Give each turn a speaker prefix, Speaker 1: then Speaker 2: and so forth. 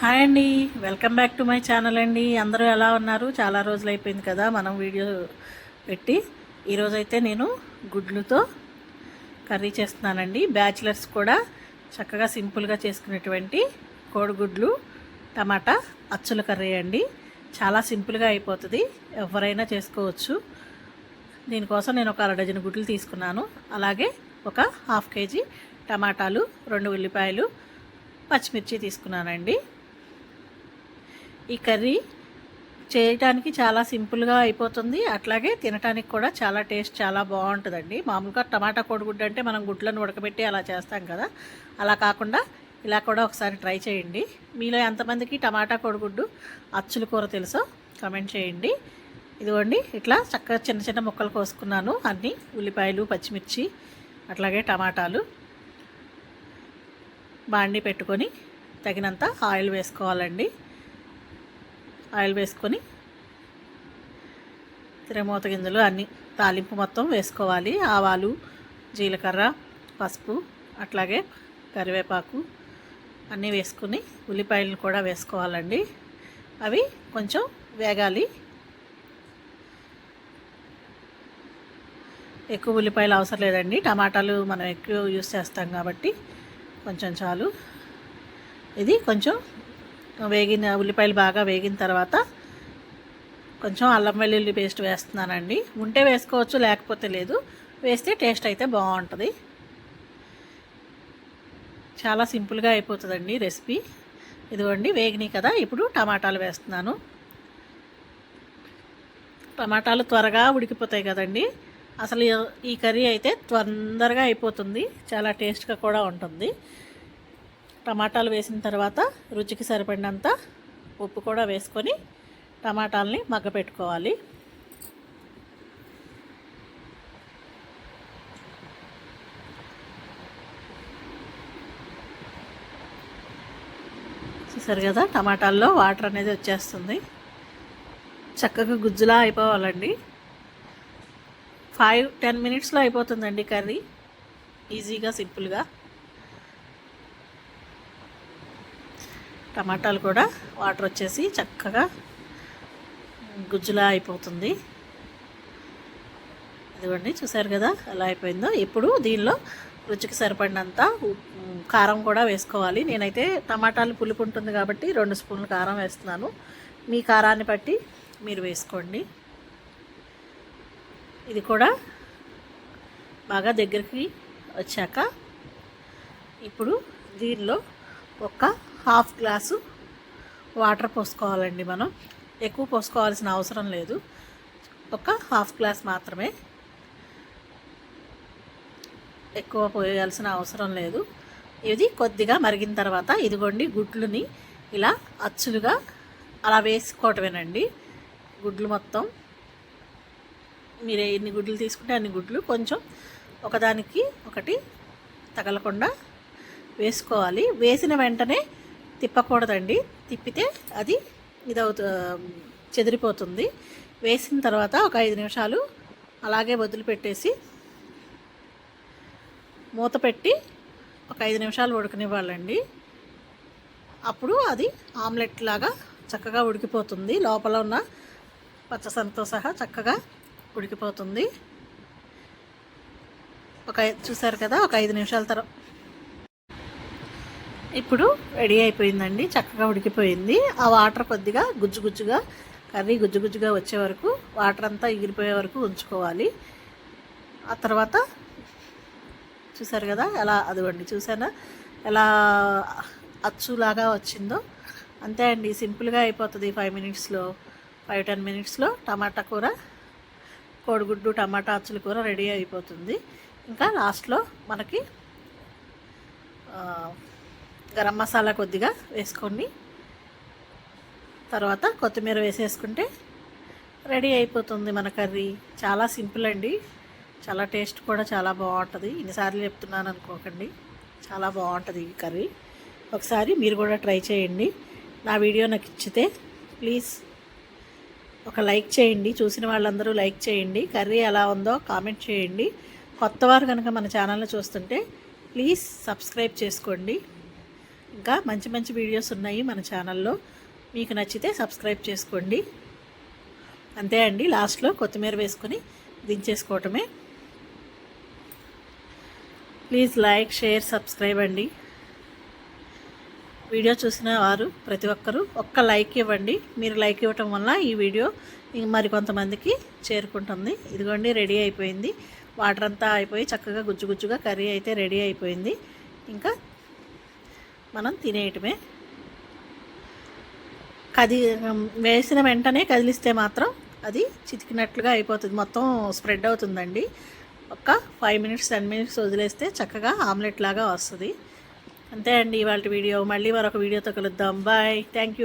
Speaker 1: Hi అండి. Welcome back to my channel అండి. అందరూ ఎలా ఉన్నారు? చాలా రోజులు అయిపోయింది కదా మనం వీడియో పెట్టి. ఈరోజైతే నేను గుడ్లుతో కర్రీ చేస్తున్నానండి. బ్యాచిలర్స్ కూడా చక్కగా సింపుల్గా చేసుకునేటువంటి కోడిగుడ్లు టమాటా అచ్చుల కర్రీ అండి. చాలా సింపుల్గా అయిపోతుంది. ఎవరైనా చేసుకోవచ్చు. దీనికోసం నేను ఒక అర డజన్ గుడ్లు తీసుకున్నాను. అలాగే ఒక హాఫ్ కేజీ టమాటాలు రెండు ఉల్లిపాయలు పచ్చిమిర్చి తీసుకున్నానండి. ఈ కర్రీ చేయటానికి చాలా సింపుల్గా అయిపోతుంది. అట్లాగే తినటానికి కూడా చాలా టేస్ట్ చాలా బాగుంటుందండి. మామూలుగా టమాటా కోడిగుడ్డు అంటే మనం గుడ్లను ఉడకబెట్టి అలా చేస్తాం కదా. అలా కాకుండా ఇలా కూడా ఒకసారి ట్రై చేయండి. మీలో ఎంతమందికి టమాటా కోడిగుడ్డు అచ్చుల కూర తెలుసో కమెంట్ చేయండి. ఇదిగోండి ఇట్లా చక్కగా చిన్న చిన్న ముక్కలు కోసుకున్నాను. అన్నీ ఉల్లిపాయలు పచ్చిమిర్చి అట్లాగే టమాటాలు బాండి పెట్టుకొని తగినంత ఆయిల్ వేసుకోవాలండి. ఆయిల్ వేసుకొని తిరమూత గింజలు అన్నీ తాలింపు మొత్తం వేసుకోవాలి. ఆవాలు జీలకర్ర పసుపు అట్లాగే కరివేపాకు అన్నీ వేసుకుని ఉల్లిపాయలను కూడా వేసుకోవాలండి. అవి కొంచెం వేగాలి. ఎక్కువ ఉల్లిపాయలు అవసరం లేదండి. టమాటాలు మనం ఎక్కువ యూస్ చేస్తాం కాబట్టి కొంచెం చాలు. ఇది కొంచెం వేగిన ఉల్లిపాయలు బాగా వేగిన తర్వాత కొంచెం అల్లం వెల్లుల్లి పేస్ట్ వేస్తున్నానండి. ఉంటే వేసుకోవచ్చు లేకపోతే లేదు. వేస్తే టేస్ట్ అయితే బాగుంటుంది. చాలా సింపుల్గా అయిపోతుందండి రెసిపీ. ఇదిగోండి వేగినాయి కదా ఇప్పుడు టమాటాలు వేస్తున్నాను. టమాటాలు త్వరగా ఉడికిపోతాయి కదండి. అసలు ఈ కర్రీ అయితే తొందరగా అయిపోతుంది. చాలా టేస్ట్గా కూడా ఉంటుంది. టమాటాలు వేసిన తర్వాత రుచికి సరిపడినంత ఉప్పు కూడా వేసుకొని టమాటాలని మగ్గపెట్టుకోవాలి. చూసారు కదా టమాటాల్లో వాటర్ అనేది వచ్చేస్తుంది. చక్కగా గుజ్జులా అయిపోవాలండి. ఫైవ్ టెన్ మినిట్స్లో అయిపోతుందండి కర్రీ. ఈజీగా సింపుల్గా టమాటాలు కూడా వాటర్ వచ్చేసి చక్కగా గుజ్జులా అయిపోతుంది. ఇదిగోండి చూసారు కదా ఎలా అయిపోయిందో. ఇప్పుడు దీనిలో రుచికి సరిపడినంత కారం కూడా వేసుకోవాలి. నేనైతే టమాటాలు పులుపు ఉంటుంది కాబట్టి రెండు స్పూన్లు కారం వేస్తున్నాను. మీ కారాన్ని బట్టి మీరు వేసుకోండి. ఇది కూడా బాగా దగ్గరికి వచ్చాక ఇప్పుడు దీనిలో ఒక హాఫ్ గ్లాసు వాటర్ పోసుకోవాలండి మనం. ఎక్కువ పోసుకోవాల్సిన అవసరం లేదు. ఒక హాఫ్ గ్లాస్ మాత్రమే ఎక్కువ పోయాల్సిన అవసరం లేదు. ఇది కొద్దిగా మరిగిన తర్వాత ఇదిగోండి గుడ్లుని ఇలా అచ్చులుగా అలా వేసుకోవటమేనండి. గుడ్లు మొత్తం మీరు ఎన్ని గుడ్లు తీసుకుంటే అన్ని గుడ్లు కొంచెం ఒకదానికి ఒకటి తగలకుండా వేసుకోవాలి. వేసిన వెంటనే తిప్పకూడదండి. తిప్పితే అది ఇదవుతు చెదిరిపోతుంది. వేసిన తర్వాత ఒక ఐదు నిమిషాలు అలాగే వదిలిపెట్టేసి మూత పెట్టి ఒక ఐదు నిమిషాలు ఉడకనివ్వాలండి. అప్పుడు అది ఆమ్లెట్ లాగా చక్కగా ఉడికిపోతుంది. లోపల ఉన్న పచ్చసనతో సహా చక్కగా ఉడికిపోతుంది. ఒక చూసారు కదా ఒక ఐదు నిమిషాల తర్వాత ఇప్పుడు రెడీ అయిపోయిందండి చక్కగా ఉడికిపోయింది. ఆ వాటర్ కొద్దిగా గుజ్జు గుజ్జుగా కర్రీ గుజ్జు గుజ్జుగా వచ్చే వరకు వాటర్ అంతా ఎగిరిపోయే వరకు ఉంచుకోవాలి. ఆ తర్వాత చూసారు కదా ఎలా అదిగోండి చూసానా? ఎలా అచ్చులాగా వచ్చిందో. అంతే అండి సింపుల్గా అయిపోతుంది ఫైవ్ మినిట్స్లో ఫైవ్ టెన్ మినిట్స్లో టమాటా కూర. కోడిగుడ్డు టమాటా అచ్చుల కూర రెడీ అయిపోతుంది. ఇంకా లాస్ట్లో మనకి గరం మసాలా కొద్దిగా వేసుకోండి తర్వాత కొత్తిమీర వేసేసుకుంటే రెడీ అయిపోతుంది మన కర్రీ. చాలా సింపుల్ అండి. చాలా టేస్ట్ కూడా చాలా బాగుంటుంది. ఇన్నిసార్లు చెప్తున్నాను అనుకోకండి. చాలా బాగుంటుంది ఈ కర్రీ. ఒకసారి మీరు కూడా ట్రై చేయండి. నా వీడియో నాకు ఇచ్చితే ప్లీజ్ ఒక లైక్ చేయండి. చూసిన వాళ్ళందరూ లైక్ చేయండి. కర్రీ ఎలా ఉందో కామెంట్ చేయండి. కొత్తవారు కనుక మన ఛానల్ని చూస్తుంటే ప్లీజ్ సబ్స్క్రైబ్ చేసుకోండి. ఇంకా మంచి మంచి వీడియోస్ ఉన్నాయి మన ఛానల్లో మీకు నచ్చితే సబ్స్క్రైబ్ చేసుకోండి. అంతే అండి లాస్ట్లో కొత్తిమీర వేసుకొని దించేసుకోవటమే. ప్లీజ్ లైక్ షేర్ సబ్స్క్రైబ్ అండి. వీడియో చూసిన వారు ప్రతి ఒక్కరూ ఒక్క లైక్ ఇవ్వండి. మీరు లైక్ ఇవ్వటం వల్ల ఈ వీడియో మరికొంతమందికి మరి కొంతమందికి చేరుకుంటుంది. ఇదిగోండి రెడీ అయిపోయింది. వాటర్ అంతా అయిపోయి చక్కగా గుజ్జు గుజ్జుగా కర్రీ అయితే రెడీ అయిపోయింది. ఇంకా మనం తినేయటమే. కది వేసిన వెంటనే కదిలిస్తే మాత్రం అది చితికినట్లుగా అయిపోతుంది. మొత్తం స్ప్రెడ్ అవుతుందండి. ఒక ఫైవ్ మినిట్స్ టెన్ మినిట్స్ వదిలేస్తే చక్కగా ఆమ్లెట్ లాగా వస్తుంది. అంతే అండి ఇవాళ వీడియో. మళ్ళీ మరొక వీడియోతో కలుద్దాం. బాయ్. Thank you.